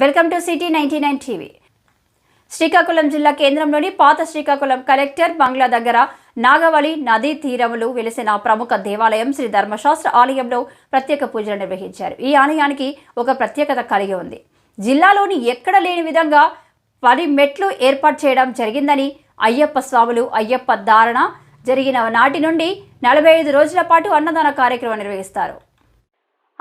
Welcome to city ninety nine TV. Srikakulam జిల్లా కేంద్రంలోని పాత శ్రీకాకుళం కలెక్టర్ బంగ్లా దగ్గర నాగవళి నదీ తీరములు వెలిసిన ప్రముఖ దేవాలయం శ్రీ ధర్మశాస్త్ర ఆలయంలో ప్రత్యేక పూజలు నిర్వహించారు. ఈ ఆలయానికి ఒక ప్రత్యేకత కలిగి ఉంది. జిల్లాలోని ఎక్కడ లేని విధంగా పది మెట్లు ఏర్పాటు చేయడం జరిగిందని అయ్యప్ప స్వాములు అయ్యప్ప ధారణ జరిగిన నాటి నుండి నలభై ఐదు రోజుల పాటు అన్నదాన కార్యక్రమం నిర్వహిస్తారు.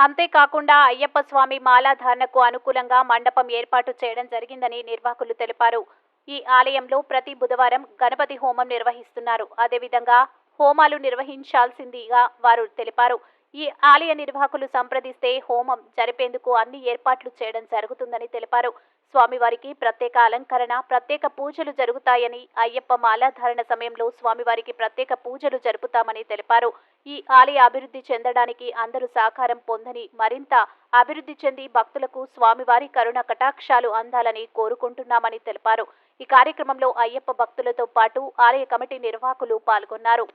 అంతేకాకుండా అయ్యప్ప స్వామి మాలాధారణకు అనుకూలంగా మండపం ఏర్పాటు చేయడం జరిగిందని నిర్వాహకులు తెలిపారు. ఈ ఆలయంలో ప్రతి బుధవారం గణపతి హోమం నిర్వహిస్తున్నారు. అదేవిధంగా హోమాలు నిర్వహించాల్సిందిగా వారు తెలిపారు. ఈ ఆలయ నిర్వాహకులు సంప్రదిస్తే హోమం జరిపేందుకు అన్ని ఏర్పాట్లు చేయడం జరుగుతుందని తెలిపారు. స్వామివారికి ప్రత్యేక అలంకరణ ప్రత్యేక పూజలు జరుగుతాయని అయ్యప్ప మాలాధారణ సమయంలో స్వామివారికి ప్రత్యేక పూజలు జరుపుతామని తెలిపారు. ఈ ఆలయ అభివృద్ధి చెందడానికి అందరూ సహకారం పొందని మరింత అభివృద్ధి చెంది భక్తులకు స్వామివారి కరుణ కటాక్షాలు అందాలని కోరుకుంటున్నామని తెలిపారు. ఈ కార్యక్రమంలో అయ్యప్ప భక్తులతో పాటు ఆలయ కమిటీ నిర్వాహకులు పాల్గొన్నారు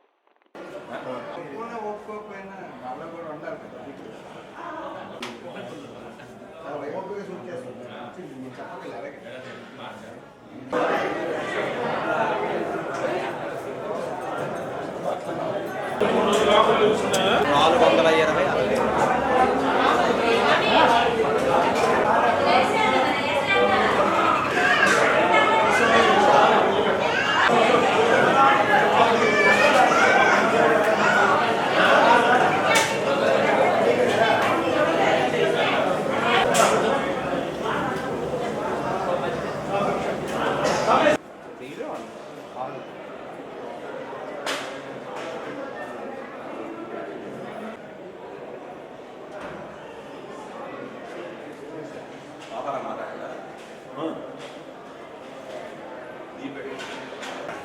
సంపూర్ణ ఒప్పుకోకపోయినా వాళ్ళకు కూడా ఉండాలి కదా చాలా వైభవంగా షూట్ చేస్తున్నారు మీరు చెప్పగలరు అలాగే నాలుగు వందల ఇరవై అరవై.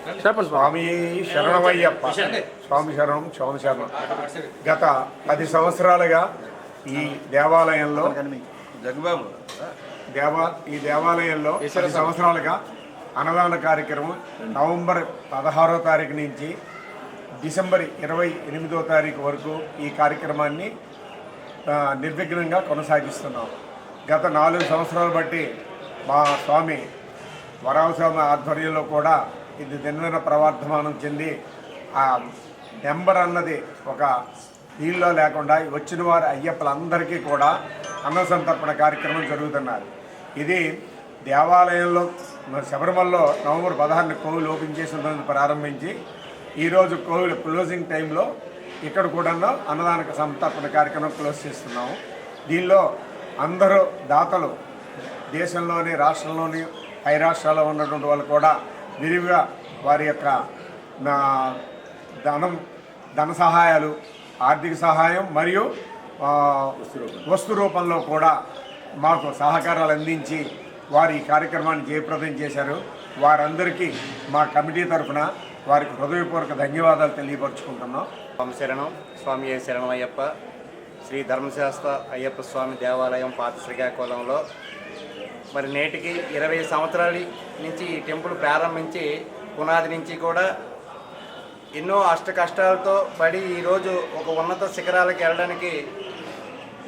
చెప్పండి స్వామి శరణమయ్యప్ప. స్వామి శరణం స్వామి శరణం. గత పది సంవత్సరాలుగా ఈ దేవాలయంలో జగబాబు. దేవా ఈ దేవాలయంలో పది సంవత్సరాలుగా అన్నదాన కార్యక్రమం నవంబర్ పదహారో తారీఖు నుంచి డిసెంబర్ ఇరవై ఎనిమిదో తారీఖు వరకు ఈ కార్యక్రమాన్ని నిర్విఘ్నంగా కొనసాగిస్తున్నాం. గత నాలుగు సంవత్సరాలు బట్టి మా స్వామి వరాహస్వామి ఆధ్వర్యంలో కూడా ఇది దినదిన ప్రవర్ధమానం చెంది ఆ నెంబర్ అన్నది ఒక దీనిలో లేకుండా వచ్చిన వారి అయ్యప్పలందరికీ కూడా అన్నసంతర్పణ కార్యక్రమం జరుగుతున్నారు. ఇది దేవాలయంలో శబరిమలలో నవంబర్ పదహారున కోవిల్ ఓపెన్ చేసిన ప్రారంభించి ఈరోజు కోవిడ్ క్లోజింగ్ టైంలో ఇక్కడ కూడా అన్నదాన సంతర్పణ కార్యక్రమం క్లోజ్ చేస్తున్నాము. దీనిలో అందరూ దాతలు దేశంలోని రాష్ట్రంలోని పై రాష్ట్రాల్లో ఉన్నటువంటి వాళ్ళు కూడా విరివిగా వారి యొక్క నా ధనం ధన సహాయాలు ఆర్థిక సహాయం మరియు వస్తు రూపంలో కూడా మాకు సహకారాలు అందించి వారి ఈ కార్యక్రమాన్ని జయప్రదం చేశారు. వారందరికీ మా కమిటీ తరఫున వారికి హృదయపూర్వక ధన్యవాదాలు తెలియపరుచుకుంటున్నాం. స్వామి శరణం స్వామి శరణం అయ్యప్ప. శ్రీ ధర్మశాస్త్ర అయ్యప్ప స్వామి దేవాలయం పాత శ్రీకాకుళంలో మరి నేటికి ఇరవై సంవత్సరాల నుంచి ఈ టెంపుల్ ప్రారంభించి పునాది నుంచి కూడా ఎన్నో అష్ట కష్టాలతో పడి ఈరోజు ఒక ఉన్నత శిఖరాలకు వెళ్ళడానికి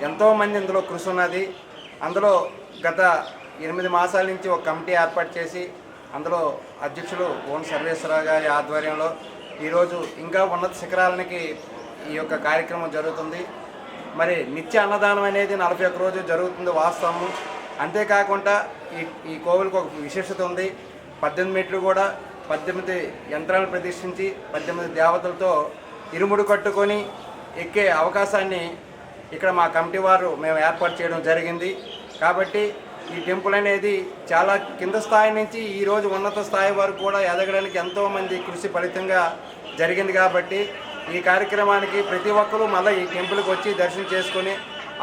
ఎంతోమంది ఇందులో కృషి ఉన్నది. అందులో గత ఎనిమిది మాసాల నుంచి ఒక కమిటీ ఏర్పాటు చేసి అందులో అధ్యక్షులు ఓన్ సర్వేశ్వరరావు గారి ఆధ్వర్యంలో ఈరోజు ఇంకా ఉన్నత శిఖరాలకి ఈ యొక్క కార్యక్రమం జరుగుతుంది. మరి నిత్య అన్నదానం అనేది నలభై ఒక్క రోజు జరుగుతుంది వాస్తవము. అంతేకాకుండా ఈ ఈ కోవిల్కి ఒక విశేషత ఉంది. పద్దెనిమిది మెట్లు కూడా పద్దెనిమిది యంత్రాలు ప్రతిష్ఠించి పద్దెనిమిది దేవతలతో ఇరుముడు కట్టుకొని ఎక్కే అవకాశాన్ని ఇక్కడ మా కమిటీ వారు మేము ఏర్పాటు చేయడం జరిగింది. కాబట్టి ఈ టెంపుల్ అనేది చాలా కింద స్థాయి నుంచి ఈరోజు ఉన్నత స్థాయి వరకు కూడా ఎదగడానికి ఎంతోమంది కృషి ఫలితంగా జరిగింది కాబట్టి ఈ కార్యక్రమానికి ప్రతి ఒక్కరూ మళ్ళీ ఈ టెంపుల్కి వచ్చి దర్శనం చేసుకొని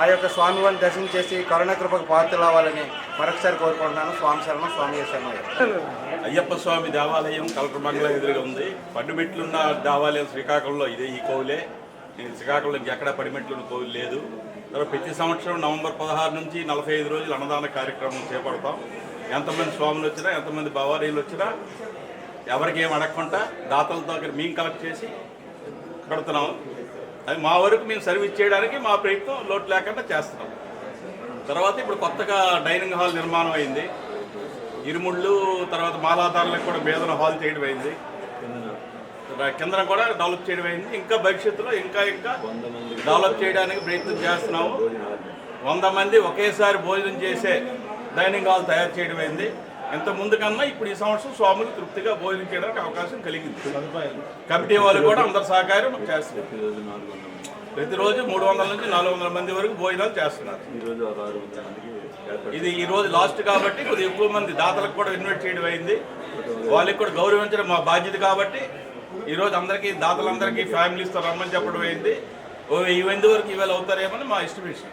ఆ యొక్క స్వామివారిని దర్శనం చేసి కరుణ పాత్రలు అవ్వాలని మరొకసారి కోరుకుంటున్నాను. స్వామి శరణం స్వామి శరణం. అయ్యప్ప స్వామి దేవాలయం కలకమంగళ ఎదురుగా ఉంది. పడిమెట్లున్న దేవాలయం శ్రీకాకుళంలో ఇదే ఈ కోవిలే. నేను శ్రీకాకుళం ఎక్కడ పడిమెట్లున్న కోవిలు లేదు. ప్రతి సంవత్సరం నవంబర్ పదహారు నుంచి నలభై ఐదు రోజులు అన్నదాన కార్యక్రమం చేపడతాం. ఎంతమంది స్వాములు వచ్చినా ఎంతమంది భవారీలు వచ్చినా ఎవరికి ఏం అడగకుండా దాతలతో మేము కలెక్ట్ చేసి కడుతున్నాం. అది మా వరకు మేము సర్వీస్ చేయడానికి మా ప్రయత్నం లోటు లేకుండా చేస్తున్నాం. తర్వాత ఇప్పుడు కొత్తగా డైనింగ్ హాల్ నిర్మాణం అయింది. ఇరుముళ్ళు తర్వాత మాలాధారులకు కూడా భేదన హాల్ చేయడం అయింది. కింద కూడా డెవలప్ చేయడం అయింది. ఇంకా భవిష్యత్తులో ఇంకా ఇంకా డెవలప్ చేయడానికి ప్రయత్నం చేస్తున్నాము. వంద మంది ఒకేసారి భోజనం చేసే డైనింగ్ హాల్ తయారు చేయడం అయింది. ఇంత ముందు కన్నా ఇప్పుడు ఈ సంవత్సరం స్వాములు తృప్తిగా భోజనం చేయడానికి అవకాశం కలిగింది. కమిటీ వాళ్ళు కూడా అందరు సహకారం చేస్తున్నారు. ప్రతిరోజు మూడు వందల నుంచి నాలుగు వందల మంది వరకు భోజనాలు చేస్తున్నారు. ఇది ఈ రోజు లాస్ట్ కాబట్టి కొద్దిగా ఎక్కువ మంది దాతలకు కూడా ఇన్వైట్ చేయడం అయింది. వాళ్ళకి కూడా గౌరవించడం మా బాధ్యత కాబట్టి ఈ రోజు అందరికీ దాతలందరికీ ఫ్యామిలీస్తో రమ్మని చెప్పడం అయింది. ఓ వెయ్యి మంది వరకు ఇవాళ అవుతారేమని మా ఎస్టిమేషన్.